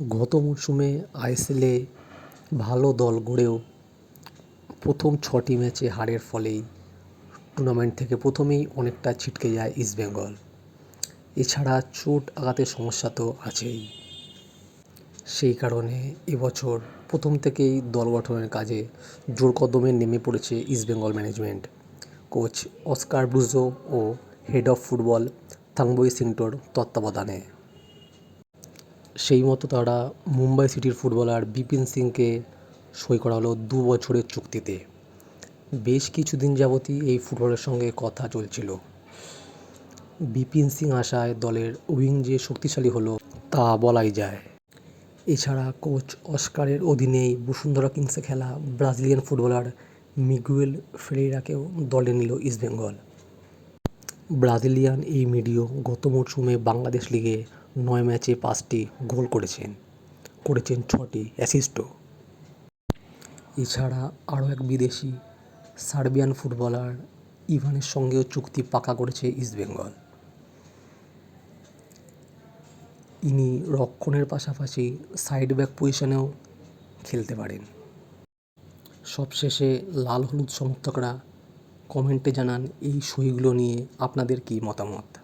গত মরশুমে আইএসএলে ভালো দল গড়েও প্রথম ছটি ম্যাচে হারের ফলেই টুর্নামেন্ট থেকে প্রথমেই অনেকটা ছিটকে যায় ইস্টবেঙ্গল এছাড়া চোট আঘাতের সমস্যা তো আছেই। সেই কারণে এবছর প্রথম থেকেই দল গঠনের কাজে জোর কদমে নেমে পড়েছে East Bengal management. Coach Oscar Bruzon O head of football Thangboi সিংটোর তত্ত্বাবধানে। সেই মতো তারা মুম্বাই সিটির ফুটবলার বিপিন সিংকে সই করা হলো দু বছরের চুক্তিতে। বেশ কিছুদিন যাবতই এই ফুটবলের সঙ্গে কথা চলছিল। বিপিন সিং আসায় দলের উইং যে শক্তিশালী হলো তা বলাই যায়। এছাড়া কোচ অস্কারের অধীনেই বসুন্ধরা কিংসে খেলা ব্রাজিলিয়ান ফুটবলার মিগুয়েল ফেরেইরাকেও দলে নিল ইস্টবেঙ্গল। ব্রাজিলিয়ান এই মিডিও গত মরশুমে বাংলাদেশ লিগে নয় ম্যাচে পাঁচটি গোল করেছেন। করেছেন ছটি অ্যাসিস্টও এছাড়া আরও এক বিদেশি সার্বিয়ান ফুটবলার ইভানের সঙ্গেও চুক্তি পাকা করেছে ইস্টবেঙ্গল ইনি রক্ষণের পাশাপাশি সাইড ব্যাক পজিশনেও খেলতে পারেন। সবশেষে লাল হলুদ সমর্থকরা কমেন্টে জানান, এই সইগুলো নিয়ে আপনাদের কী মতামত?